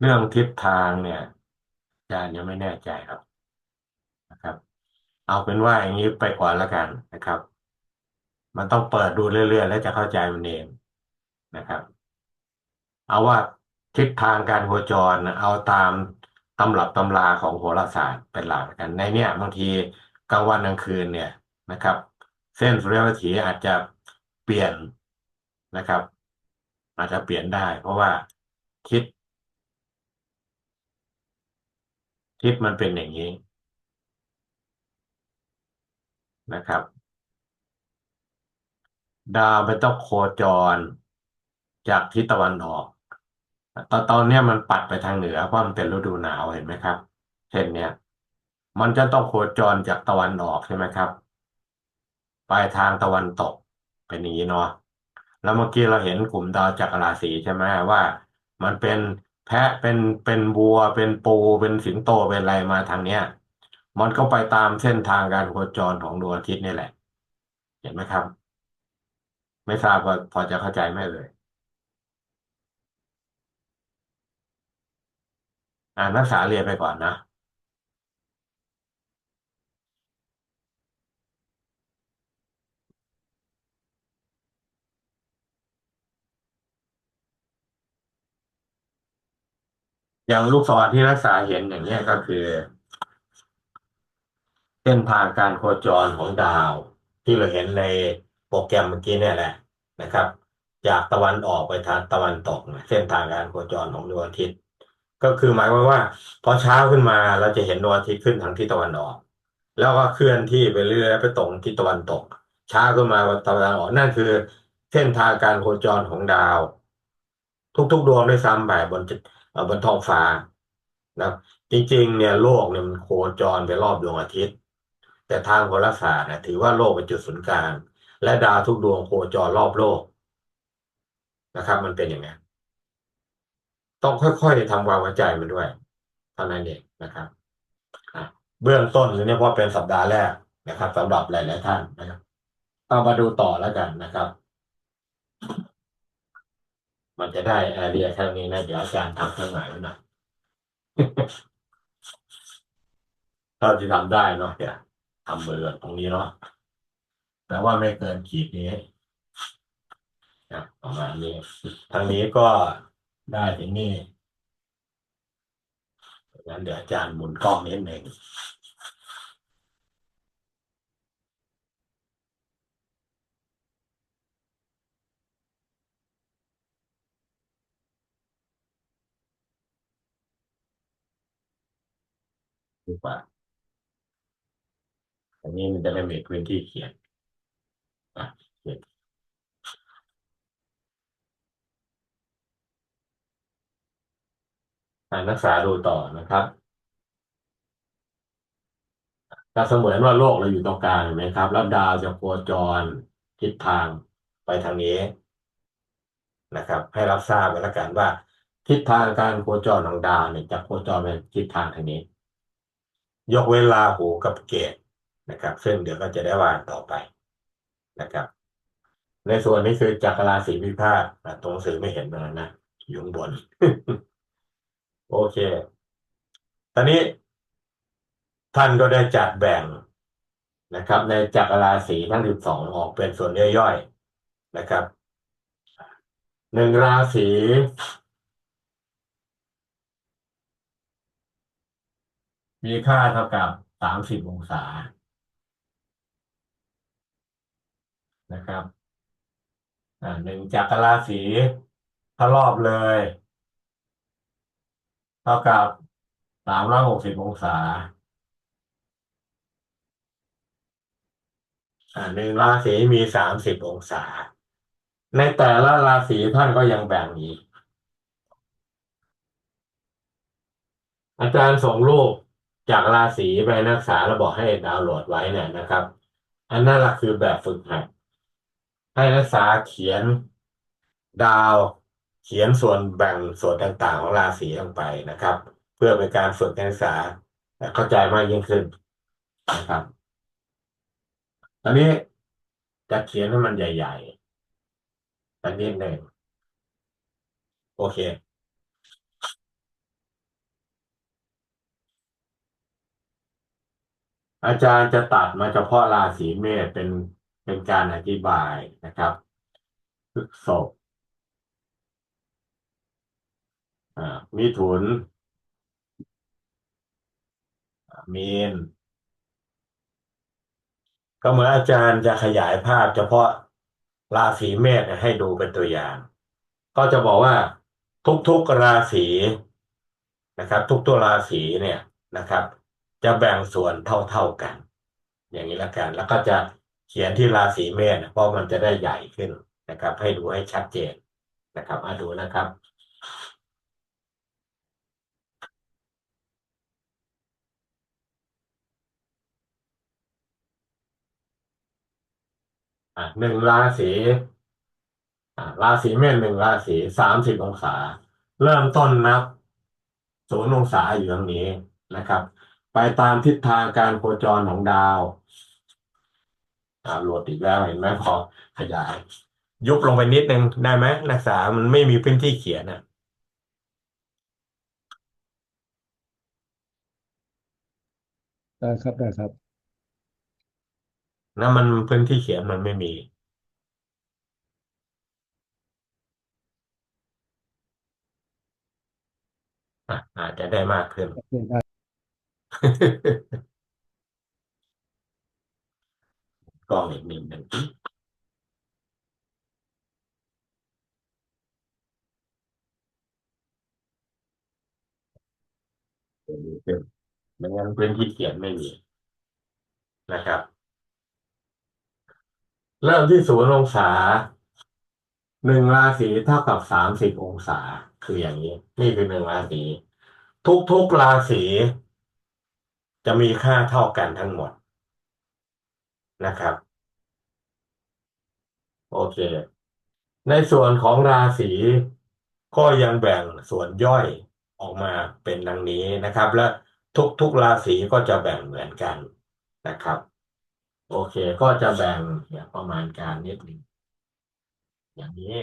เรื่องทิศทางเนี่ยอาจารย์ยังไม่แน่ใจครับนะครับ เอาเป็นว่าอย่างนี้ไปก่อนแล้วกันนะครับ มันต้องเปิดดูเรื่อยๆ แล้วจะเข้าใจมันเองนะครับ เอาว่าทิศทางการโคจรเอาตามตำรับตำราของโหราศาสตร์เป็นหลักกัน ในเนี่ยบางทีกลางวันกลางคืนเนี่ยนะครับ เส้นสุริยวิถีอาจจะเปลี่ยนนะครับ อาจจะเปลี่ยนได้ เพราะว่าทิศ ทิศมันเป็นอย่างนี้นะครับ ดาวมันต้องโคจร จากทิศตะวันออกตอนตอนนี้มันปัดไปทางเหนือเพราะมันเป็นฤดูหนาวเห็นไหมครับ เช่นเนี้ยมันจะต้องโคจรจากตะวันออกใช่ไหมครับไปทางตะวันตกเป็นอย่างนี้เนาะแล้วเมื่อกี้เราเห็นกลุ่มดาวจักรราศีใช่ไหมว่า มันเป็น แพะเป็นเป็นวัวเป็นปูเป็นสิงโตเป็นอะไรมาทางเนี้ย มันก็ไปตามเส้นทางการโคจรของดวงอาทิตย์นี่แหละ เห็นไหมครับ ไม่ทราบว่าพอจะเข้าใจไหมเลยอ่านนักศึกษาเรียนไปก่อนนะ อย่างลูกศรที่นักศึกษาเห็นอย่างเนี้ยก็คือ เส้นทางการโคจรของดาว ที่เราเห็นในโปรแกรมเมื่อกี้เนี่ยแหละนะครับ จากตะวันออกไปทางตะวันตกนะเส้นทางการโคจรของดวงอาทิตย์ ก็คือหมายความว่า พอเช้าขึ้นมาเราจะเห็นดวงอาทิตย์ขึ้นทางทิศตะวันออก แล้วก็เคลื่อนที่ไปเรื่อยไปตรงทิศตะวันตก เช้าขึ้นมาตะวันออกนั่นคือ เส้นทางการโคจรของดาว ทุกๆดวงด้วยซ้ำไปบน บนท้องฟ้านะจริง ๆ เนี่ยโลกเนี่ยมันโคจรไปรอบดวงอาทิตย์ แต่ทางโหราศาสตร์เนี่ยถือว่าโลกเป็นจุดศูนย์กลาง และดาวทุกดวงโคจรรอบโลกนะครับ มันเป็นอย่างนี้นต้องค่อยๆทำความเข้าใจมันด้วยเท่านั้นเองนะครับเบื้องต้นเนี่ยเพราะเป็นสัปดาห์แรกนะครับสำหรับหลายๆท่านนะครับเอามาดูต่อแล้วกันนะครับ มันจะได้ไอเดียแค่นี้นะเดี๋ยวอาจารย์ทำเครื่องหมายไว้หน่อยเท่าที่ทำได้เนาะเนี่ยทำมือตรงนี้เนาะแต่ว่าไม่เกินขีดนี้นะประมาณนี้ทางนี้ก็ได้ถึงนี่งั้นเดี๋ยวอาจารย์หมุนกล้องนิดหนึ่ง ดีกว่า อันนี้มันจะได้มีพื้นที่เขียนอะเขียนอ่านนักษาดูต่อนะครับถ้าเสมือนว่าโลกเราอยู่ตรงกลางเห็นไหมครับ แล้วดาวจะโคจรทิศทางไปทางนี้นะครับ ให้รับทราบไว้แล้วกันว่า ทิศทางการโคจรของดาวเนี่ยจะโคจรไปทิศทางทางนี้ ยกเว้นราหูกับเกตนะครับ ซึ่งเดี๋ยวก็จะได้ว่าต่อไปนะครับ ในส่วนนี้คือจักรราศีพิพาทตรงหนังสือไม่เห็นมานะอยู่งบน โอเค ตอนนี้ท่านก็ได้จัดแบ่งนะครับ ในจักรราศีทั้งสิบสองออกเป็นส่วนย่อยๆนะครับหนึ่งราศี มีค่าเท่ากับสามสิบองศา นะครับอ่าหนึ่งจักรราศีถ้ารอบเลย เท่ากับสามร้อยหกสิบองศาอ่าหนึ่งราศีมีสามสิบองศา ในแต่ละราศีท่านก็ยังแบ่งอีกอาจารย์ส่งรูป จากราศีไปนักศึกษาแล้วบอกให้ดาวน์โหลดไว้เนี่ยนะครับ อันนั้นแหละคือแบบฝึกหัดให้นักศึกษาเขียนดาวเขียนส่วนแบ่งส่วนต่างๆ ของราศีลงไปนะครับ เพื่อเป็นการฝึกนักศึกษาเข้าใจมากยิ่งขึ้นนะครับตอนนี้จะเขียนให้มันใหญ่ๆสักนิดหนึ่งโอเค อาจารย์จะตัดมาเฉพาะราศีเมษเป็นเป็นการอธิบายนะครับพฤษภมิถุน มีน ก็เหมือนอาจารย์จะขยายภาพเฉพาะราศีเมษให้ดูเป็นตัวอย่าง ก็จะบอกว่าทุกๆราศีนะครับ ทุกตัวราศีเนี่ยนะครับ จะแบ่งส่วนเท่าๆกัน อย่างนี้ละกัน แล้วก็จะเขียนที่ราศีเมษเพราะมันจะได้ใหญ่ขึ้นนะครับ ให้ดูให้ชัดเจนนะครับมาดูนะครับอะหนึ่งราศีอะราศีเมษหนึ่งราศีสามสิบองศา เริ่มต้นนับศูนย์องศาอยู่ตรงนี้นะครับ ไปตามทิศทางการโคจรของดาวอ่าโหลดอีกแล้วเห็นไหมพอขยาย ยุบลงไปนิดนึงได้ไหมนักศึกษามันไม่มีพื้นที่เขียนอะได้ครับได้ครับนะมันพื้นที่เขียนมันไม่มี อะอาจจะได้มากขึ้นโอเคได้ กล้องอีกนิดหนึ่งไม่งั้นพื้นที่เขียนไม่มีนะครับ เริ่มที่ศูนย์องศาหนึ่งราศีเท่ากับสามสิบองศา คืออย่างนี้ นี่คือหนึ่งราศีทุกๆราศี จะมีค่าเท่ากันทั้งหมดนะครับ โอเค ในส่วนของราศีก็ยังแบ่งส่วนย่อยออกมาเป็นดังนี้นะครับ และทุกๆราศีก็จะแบ่งเหมือนกันนะครับ โอเคก็จะแบ่งเนี่ยประมาณการนิดหนึ่งอย่างนี้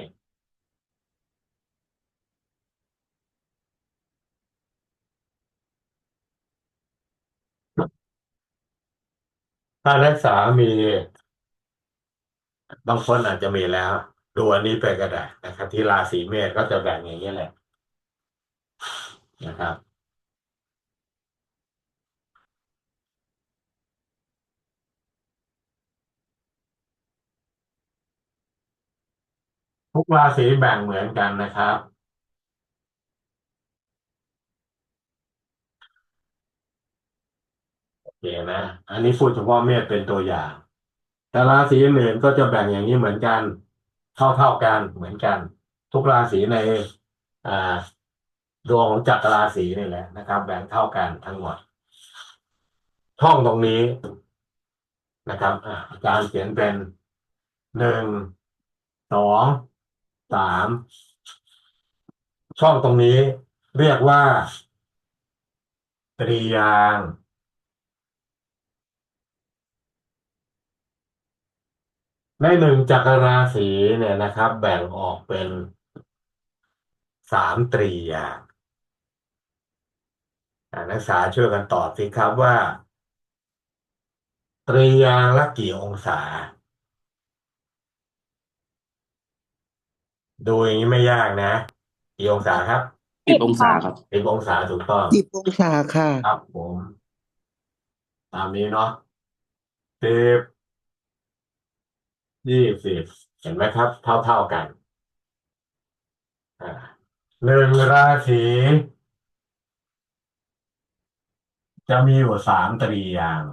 ถ้านักศึกษามี บางคนอาจจะมีแล้ว ดูอันนี้ไปก็ได้นะครับ ที่ราศีเมษก็จะแบ่งอย่างนี้แหละนะครับ ทุกราศีแบ่งเหมือนกันนะครับ โอ เคนะ อันนี้พูดเฉพาะเมษเป็นตัวอย่าง แต่ราศีอื่นก็จะแบ่งอย่างนี้เหมือนกัน เท่าๆกันเหมือนกัน ทุกราศีในอ่าดวงของจักรราศีนี่แหละนะครับ แบ่งเท่ากันทั้งหมดช่องตรงนี้นะครับอาอาจารย์เขียนเป็นหนึ่งสองสามช่องตรงนี้เรียกว่าตรียาง ในหนึ่งจักรราศีเนี่ยนะครับ แบ่งออกเป็นสามตรียางอ่านักศึกษาช่วยกันตอบสิครับว่า ตรียางละกี่องศา ดูอย่างนี้ไม่ยากนะ กี่องศาครับสิบองศาครับสิบองศาถูกต้องสิบองศาค่ะ ครับผม ตามนี้เนาะสิบ ยี่สิบเห็นไหมครับ เท่าเท่ากันอ่าหนึ่งราศีจะมีอยู่สามตรียาง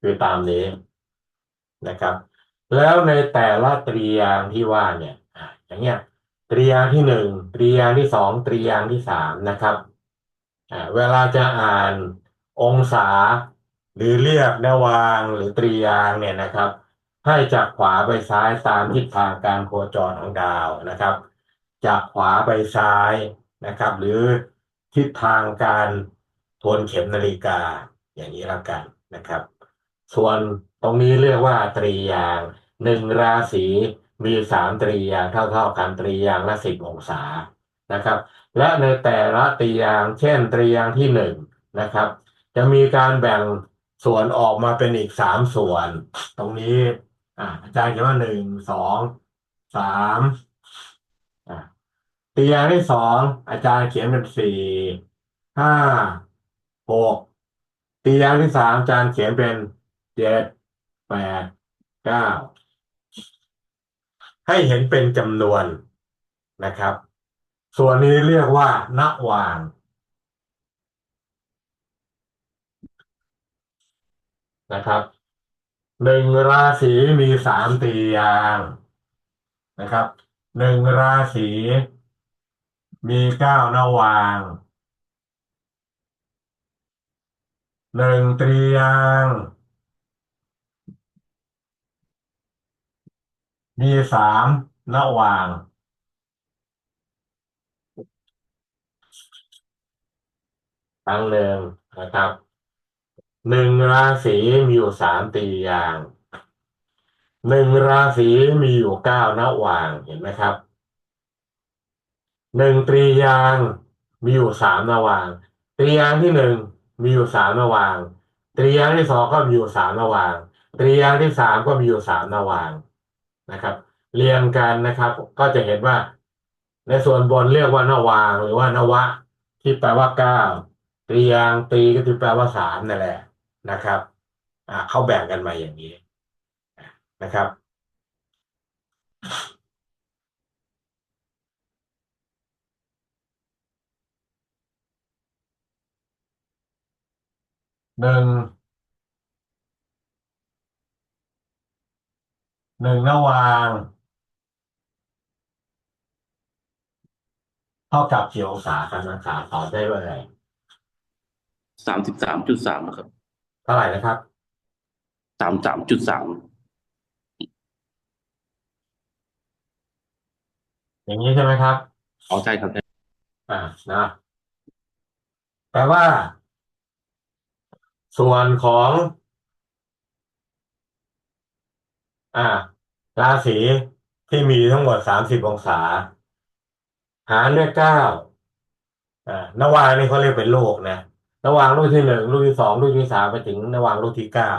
คือตามนี้นะครับ แล้วในแต่ละตรียางที่ว่าเนี่ยอะอย่างเงี้ยตรียางที่หนึ่งตรียางที่สองตรียางที่สามนะครับอ่าเวลาจะอ่านองศา หรือเรียกนวางหรือตรียางเนี่ยนะครับ ให้จากขวาไปซ้ายตามทิศทางการโคจรของดาวนะครับ จากขวาไปซ้ายนะครับ หรือทิศทางการทวนเข็มนาฬิกาอย่างนี้แล้วกันนะครับ ส่วนตรงนี้เรียกว่าตรียางหนึ่งราศีมีสามตรียางเท่าๆกันตรียางละสิบองศานะครับ และในแต่ละตรียางเช่นตรียางที่หนึ่งนะครับ จะมีการแบ่ง ส่วนออกมาเป็นอีกสามส่วน ตรงนี้ อ่าอาจารย์เขียนว่าหนึ่งสองสามตียางที่สองอาจารย์เขียนเป็นสี่ห้าหกตียางที่สามอาจารย์เขียนเป็นเจ็ดแปดเก้าให้เห็นเป็นจำนวนนะครับ ส่วนนี้เรียกว่าณวาง นะครับหนึ่งราศีมีสามตรียางนะครับหนึ่งราศีมีเก้านวางหนึ่งตรียางมีสามนวางครั้งหนึ่งนะครับ หนึ่งราศีมีอยู่สามตรียางหนึ่งราศีมีอยู่เก้านวางเห็นไหมครับหนึ่งตรียางมีอยู่สามนวาง ตรียางที่หนึ่งมีอยู่สามนวาง ตรียางที่สองก็มีอยู่สามนวาง ตรียางที่สามก็มีอยู่สามนวางนะครับ เรียงกันนะครับ ก็จะเห็นว่า ในส่วนบนเรียกว่านวางหรือว่านวะ ที่แปลว่าเก้าตรียางตรีก็คือแปลว่าสามนั่นแหละ นะครับเขาแบ่งกันมาอย่างนี้นะครับ หนึ่งหนึ่งนวางเท่ากับกี่องศาครับนักศึกษาตอบได้เลยสามสิบสามจุดสามครับ ท่าไหร่นะครับ สามสามจุดสามอย่างนี้ใช่ไหมครับ อ๋อใช่ครับ อ่านะแปลว่า ส่วนของ อ่า ราศีที่มีทั้งหมดสามสิบองศา หารด้วยเก้าอ่านวางนี่เขาเรียกเป็นโลกนะ นวางลูกที่หนึ่งลูกที่สองลูกที่สามไปถึงนวางลูกที่เก้า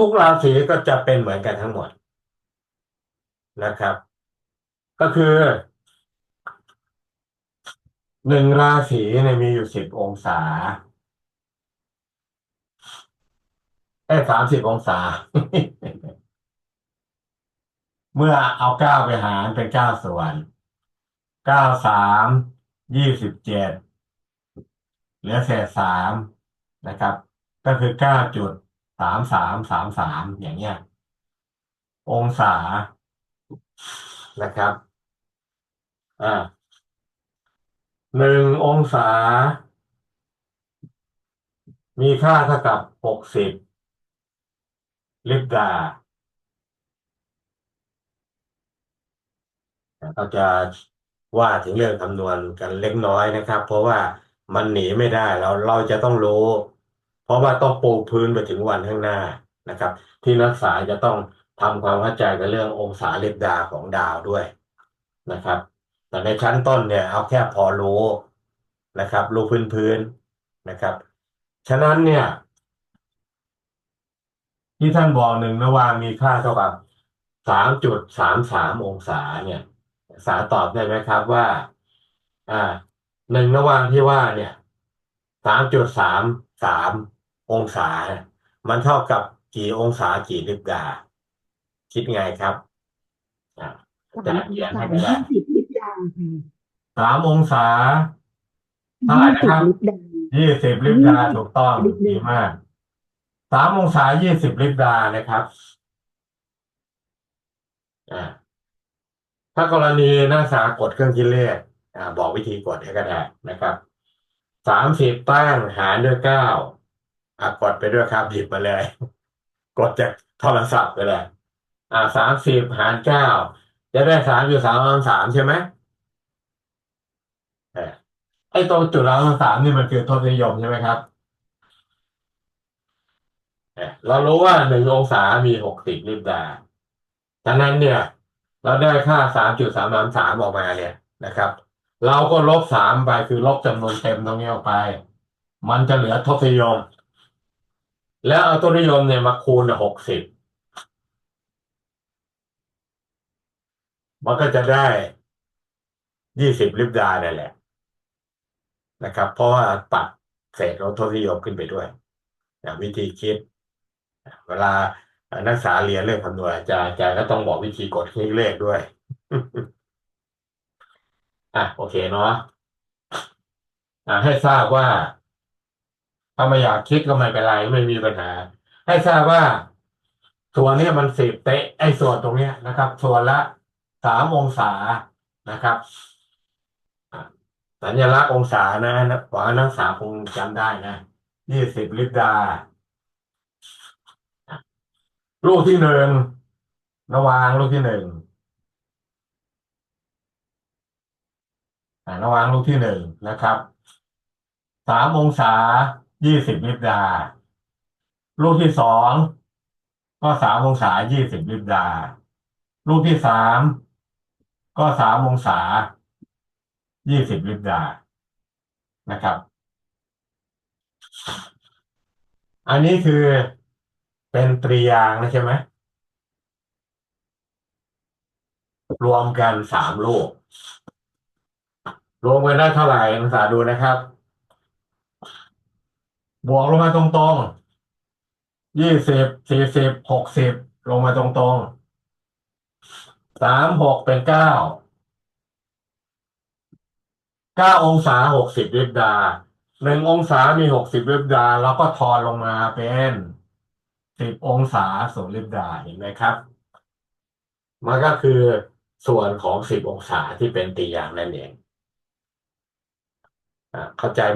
ทุกๆราศีก็จะเป็นเหมือนกันทั้งหมดนะครับ ก็คือหนึ่งราศีเนี่ยมีอยู่สิบองศาเอ้สามสิบองศา เมื่อเอาเก้าไปหารเป็นเก้าส่วนเก้าสามยี่สิบเจ็ด เหลือเศษสามนะครับ ก็คือเก้าจุดสามสามสามสามอย่างเงี้ย องศานะครับ อ่าหนึ่งองศา มีค่าเท่ากับหกสิบลิบดาเราจะว่าถึงเรื่องคำนวณกันเล็กน้อยนะครับ เพราะว่า มันหนีไม่ได้เราเราจะต้องรู้ เพราะว่าต้องปูพื้นไปถึงวันข้างหน้านะครับ ที่นักศึกษาจะต้องทำความเข้าใจกับเรื่ององศาลิบดาของดาวด้วยนะครับ แต่ในชั้นต้นเนี่ยเอาแค่พอรู้นะครับ รู้พื้นพื้นนะครับ ฉะนั้นเนี่ย ที่ท่านบอกหนึ่งระว่ามีค่าเท่ากับสามจุดสามสามองศาเนี่ย สาตอบได้ไหมครับว่า อ่า หนึ่งระหว่างที่ว่าเนี่ยสามจุดสามสามองศาเนี่ยมันเท่ากับกี่องศากี่ลิบดา คิดไงครับอ่าจะเขียนให้ก็ได้ยี่สิบลิตรดาค่ะสามองศาเท่าไหร่ยี่นะคสิรับบลิตรดายี่สิบลิบดาถูกต้องลิบดาดีมากสามองศายี่สิบลิบดานะครับอ่าถ้ากรณีนักศึกษากดเครื่องคิดเลขอ่า บอกวิธีกดให้ก็ได้นะครับสามสิบตั้งหารด้วยเก้าอะกดไปด้วยครับหยิบมาเลย กดจากโทรศัพท์ไปเลยอ่าสามสิบหารเก้าจะได้สามจุดสามสามใช่ไหมไอ้ตรงจุดละสามนี่มันคือทศนิยมใช่ไหมครับเรารู้ว่าหนึ่งองศามีหกสิบลิบดาฉะนั้นเนี่ย เราได้ค่าสามจุดสามสามสามออกมาเนี่ยนะครับ เราก็ลบสามไปคือลบจำนวนเต็มตรงนี้ออกไป มันจะเหลือทศนิยม แล้วเอาทศนิยมเนี่ยมาคูณหกสิบมันก็จะได้ยี่สิบลิบดาเนี่ยแหละ นะครับ เพราะว่าปัดเศษลดทศนิยมขึ้นไปด้วยวิธีคิด เวลานักศึกษาเรียนเรื่องคำนวณอาจารย์อาจารย์ก็ต้องบอกวิธีกดเลขด้วย อะโอเคเนาะอะให้ทราบว่าถ้าไม่อยากคิดก็ไม่เป็นไรไม่มีปัญหา ให้ทราบว่าส่วนนี้มันสิบเตะไอ้ส่วนตรงเนี้ยนะครับ ส่วนละสามองศานะครับสัญลักษณ์องศานะนะหวังว่านักศึกษาคงจำได้นะยี่สิบลิบดาลูกที่หนึ่งระวางลูกที่หนึ่งอ่า ระหว่างลูกที่หนึ่งนะครับสามองศายี่สิบลิบดา ลูกที่สองก็สามองศายี่สิบลิบดา ลูกที่สามก็สามองศายี่สิบลิบดานะครับ อันนี้คือเป็นตรียางนะใช่ไหมรวมกันสามลูก รวมกันได้เท่าไหร่นักศึกษาดูนะครับ บวกลงมาตรงๆยี่สิบสี่สิบหกสิบลงมาตรงๆสามหกเป็นเก้าเก้าองศาหกสิบลิบดาหนึ่งองศามีหกสิบลิบดา แล้วก็ทอนลงมาเป็นสิบองศาส่วนลิบดาเห็นไหมครับ มันก็คือส่วนของสิบองศาที่เป็นตรียางนั่นเอง เข้าใจไหม